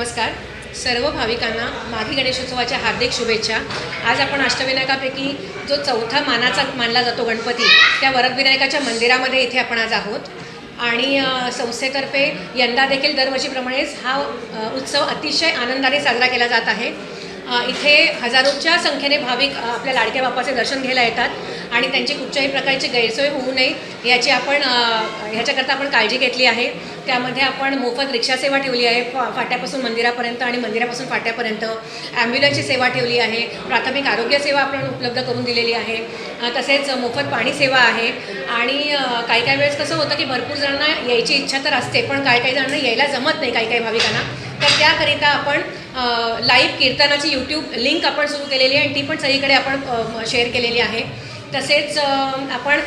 नमस्कार. सर्व भाविकांना माघी गणेशोत्सवाच्या हार्दिक शुभेच्छा. आज आपण अष्टविनायकापैकी जो चौथा मानाचा मानला जातो गणपती त्या वरदविनायकाच्या मंदिरामध्ये इथे आपण आज आहोत. आणि संस्थेतर्फे यंदा देखील दरवर्षीप्रमाणेच हा उत्सव अतिशय आनंदाने साजरा केला जात आहे. इथे हजारोच्या संख्येने भाविक आपल्या लाडक्या बापाचे दर्शन घ्यायला येतात आणि त्यांची कुठच्याही प्रकारची गैरसोय होऊ नये याची आपण ह्याच्याकरता आपण काळजी घेतली आहे. त्यामध्ये आपण मोफत रिक्षासेवा ठेवली आहे फा फाट्यापासून मंदिरापर्यंत आणि मंदिरापासून फाट्यापर्यंत. ॲम्ब्युलन्सची सेवा ठेवली आहे प्राथमिक आरोग्य सेवा आपण उपलब्ध करून दिलेली आहे. तसेच मोफत पाणी सेवा आहे आणि काही काही वेळेस कसं होतं की भरपूर जणांना यायची इच्छा तर असते पण काही काही जणांना यायला जमत नाही काही काही भाविकांना. तर त्याकरिता आपण लाईव्ह कीर्तनाची यूट्यूब लिंक आपण सुरू केलेली आहे आणि ती पण सगळीकडे आपण शेअर केलेली आहे. तसेच आपण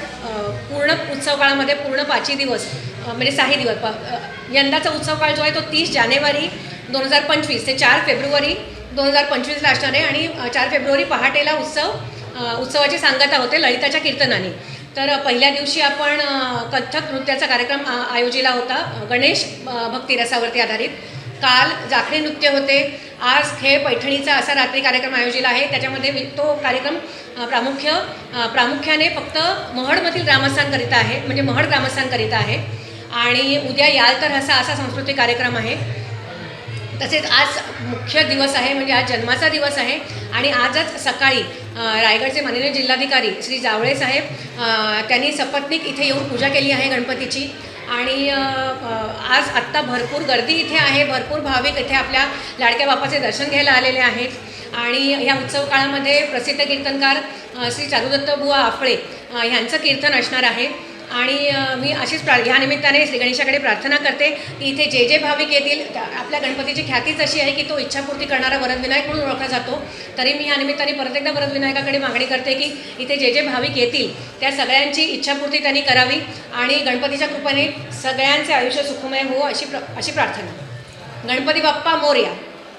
पूर्ण उत्सव काळामध्ये पूर्ण पाचही दिवस म्हणजे साही दिवस पा यंदाचा उत्सव काळ जो आहे तो तीस जानेवारी दोन हजार पंचवीस ते चार फेब्रुवारी दोन हजार पंचवीसला असणार आहे आणि चार फेब्रुवारी पहाटेला उत्सव उत्सवाची सांगता होते ललिताच्या कीर्तनाने. तर पहिल्या दिवशी आपण कथ्थक नृत्याचा कार्यक्रम आयोजिला होता गणेश भक्तिरसावरती आधारित. काल जाखरी नृत्य होते. आज खेळ पैठणीचा असा रात्री कार्यक्रम आयोजित आहे. त्याच्यामध्ये तो कार्यक्रम प्रामुख्य प्रामुख्याने फक्त महडमधील ग्रामस्थांकरिता आहे. म्हणजे महड ग्रामस्थांकरिता आहे. आणि उद्या याल तर असा असा सांस्कृतिक कार्यक्रम आहे. तसेच आज मुख्य दिवस आहे. म्हणजे आज जन्माचा दिवस आहे. आणि आजच सकाळी रायगडचे माननीय जिल्हाधिकारी श्री जावळे साहेब त्यांनी सपत्नीक इथे येऊन पूजा केली आहे गणपतीची. आणि आज आत्ता भरपूर गर्दी इथे आहे भरपूर भाविक इथे आपल्या लाडक्या बापाचे दर्शन घ्यायला आलेले आहेत. आणि ह्या उत्सव काळामध्ये प्रसिद्ध कीर्तनकार श्री चारुदत्त बुवा आफळे ह्यांचं कीर्तन असणार आहे. आणि मी अशीच प्रा ह्या निमित्ताने श्री गणेशाकडे प्रार्थना करते की इथे जे जे भाविक येतील आपल्या गणपतीची ख्यातीच अशी आहे की तो इच्छापूर्ती करणारा वरदविनायक म्हणून ओळखला जातो तरी मी ह्या निमित्ताने परत एकदा वरदविनायकाकडे मागणी करते की इथे जे जे भाविक येतील त्या सगळ्यांची इच्छापूर्ती त्यांनी करावी आणि गणपतीच्या कृपेने सगळ्यांचे आयुष्य सुखमय हो अशी प्र अशी प्रार्थना. गणपती बाप्पा मोर्या.